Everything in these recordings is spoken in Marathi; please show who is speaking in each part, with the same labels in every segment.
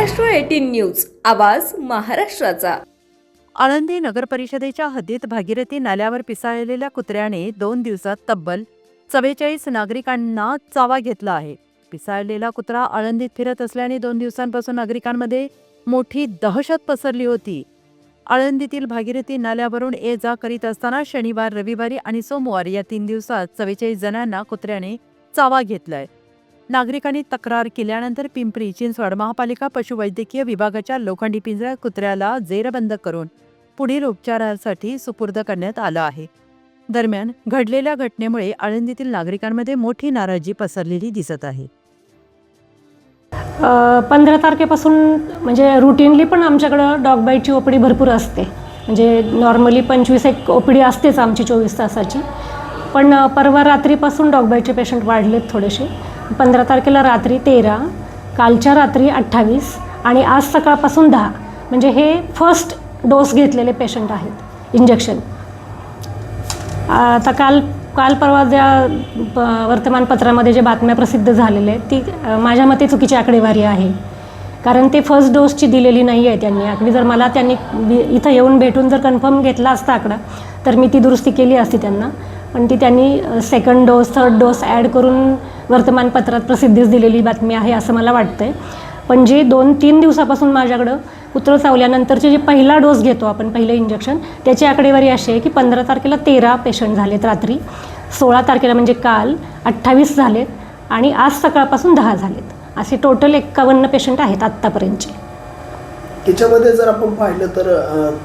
Speaker 1: न्यूज आवाज महाराष्ट्राचा.
Speaker 2: आळंदी नगरपरिषदेच्या हद्दीत भागीरथी नाल्यावर पिसाळलेल्या कुत्र्याने दोन दिवसात तब्बल चव्वेचाळीस नागरिकांना चावा घेतला आहे. पिसाळलेला कुत्रा आळंदीत फिरत असल्याने दोन दिवसांपासून नागरिकांमध्ये मोठी दहशत पसरली होती. आळंदीतील भागीरथी नाल्यावरून ये जा करीत असताना शनिवार रविवारी आणि सोमवार या तीन दिवसात चव्वेचाळीस जणांना कुत्र्याने चावा घेतलाय. नागरिकांनी तक्रार केल्यानंतर पिंपरी चिंचवड महापालिका पशुवैद्यकीय विभागाच्या लोखंडी पिंजऱ्या कुत्र्याला जेरबंद करून पुढील उपचारासाठी सुपूर्द करण्यात आलं आहे. दरम्यान घडलेल्या घटनेमुळे आळंदीतील नागरिकांमध्ये मोठी नाराजी पसरलेली दिसत आहे.
Speaker 3: पंधरा तारखेपासून म्हणजे रुटीनली पण आमच्याकडं डॉग बाईटची ओपडी भरपूर असते. म्हणजे नॉर्मली पंचवीस एक ओपडी असतेच आमची चोवीस तासाची. पण परवा रात्रीपासून डॉग पेशंट वाढलेत थोडेसे. पंधरा तारखेला रात्री तेरा कालच्या रात्री अठ्ठावीस आणि आज सकाळपासून दहा. म्हणजे हे फर्स्ट डोस घेतलेले पेशंट आहेत इंजेक्शन आता काल काल परवा ज्या प- वर्तमानपत्रामध्ये जे बातम्या प्रसिद्ध झालेल्या आहेत ती माझ्या मते चुकीची आकडेवारी आहे. कारण ते फर्स्ट डोसची दिलेली नाही आहे त्यांनी. अगदी जर मला त्यांनी इथं येऊन भेटून जर कन्फर्म घेतला असता आकडा तर मी ती दुरुस्ती केली असती त्यांना. पण ती त्यांनी second dose third dose add करून वर्तमानपत्रात प्रसिद्धीस दिलेली बातमी आहे असं मला वाटतं आहे पण जे दोन तीन दिवसापासून माझ्याकडं कुत्रं चावल्यानंतरचे जे पहिला डोस घेतो आपण पहिलं इंजेक्शन त्याची आकडेवारी अशी आहे की पंधरा तारखेला तेरा पेशंट झालेत रात्री सोळा तारखेला म्हणजे काल अठ्ठावीस झालेत आणि आज सकाळपासून दहा झालेत. असे टोटल एक्कावन्न पेशंट आहेत आत्तापर्यंतचे.
Speaker 4: त्याच्यामध्ये जर आपण पाहिलं तर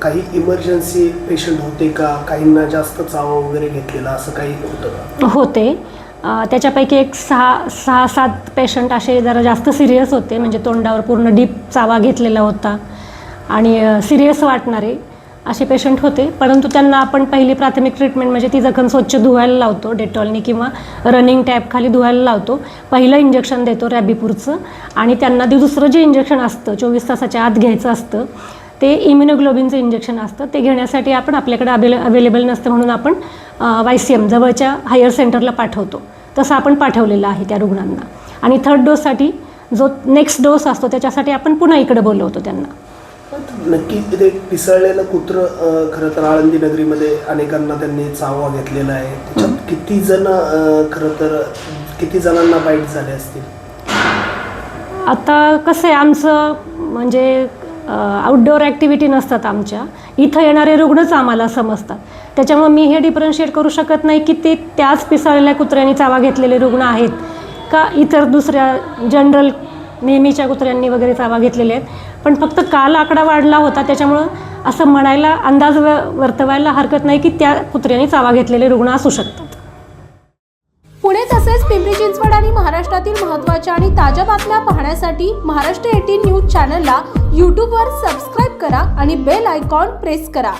Speaker 4: काही इमर्जन्सी पेशंट होते का? काहींना जास्त चावा वगैरे घेतलेला असं काही होतं का?
Speaker 3: होते. त्याच्यापैकी एक सहा सहा सात पेशंट असे जरा जास्त सिरियस होते. म्हणजे तोंडावर पूर्ण डीप चावा घेतलेला होता. आणि सिरियस वाटणारे. असे पेशंट होते. परंतु त्यांना आपण पहिली प्राथमिक ट्रीटमेंट म्हणजे ती जखम स्वच्छ धुवायला लावतो डेटॉलनी किंवा रनिंग टॅपखाली धुवायला लावतो. पहिलं इंजेक्शन देतो रॅबीपूरचं आणि त्यांना ते दुसरं जे इंजेक्शन असतं चोवीस तासाच्या आत घ्यायचं असतं ते इम्युनोग्लोबिनचं इंजेक्शन असतं. ते घेण्यासाठी आपण आपल्याकडे अवेले अवेलेबल नसतं म्हणून आपण वाय सी एम जवळच्या हायर सेंटरला पाठवतो. तसं आपण पाठवलेलं आहे त्या रुग्णांना. आणि थर्ड डोससाठी जो नेक्स्ट डोस असतो त्याच्यासाठी आपण पुन्हा इकडे बोलवतो त्यांना.
Speaker 4: नक्की ते पिसळलेलं कुत्र खरं तर आळंदी नगरीमध्ये अनेकांना त्यांनी चावा घेतलेला आहे. त्याच्यात किती जण खरं तर किती जणांना बाईट झाले असतील?
Speaker 3: आता कसं आहे आमचं म्हणजे आउटडोअर ॲक्टिव्हिटी नसतात आमच्या. इथं येणारे रुग्णच आम्हाला समजतात. त्याच्यामुळे मी हे डिफरन्शिएट करू शकत नाही की ते त्याच पिसाळलेल्या कुत्र्यांनी चावा घेतलेले रुग्ण आहेत का इतर दुसऱ्या जनरल नेहमीच्या कुत्र्यांनी वगैरे चावा घेतलेले आहेत. पण फक्त काल आकडा वाढला होता त्याच्यामुळं असं म्हणायला अंदाज व- वर्तवायला हरकत नाही की त्या कुत्र्यांनी चावा घेतलेले रुग्ण असू शकतात.
Speaker 5: पुणे तसेच पिंपरी चिंचवड आणि महाराष्ट्रातील महत्त्वाच्या आणि ताज्या बातम्या पाहण्यासाठी महाराष्ट्र एटीन न्यूज चॅनलला यूट्यूबवर सबस्क्राईब करा आणि बेल आयकॉन प्रेस करा.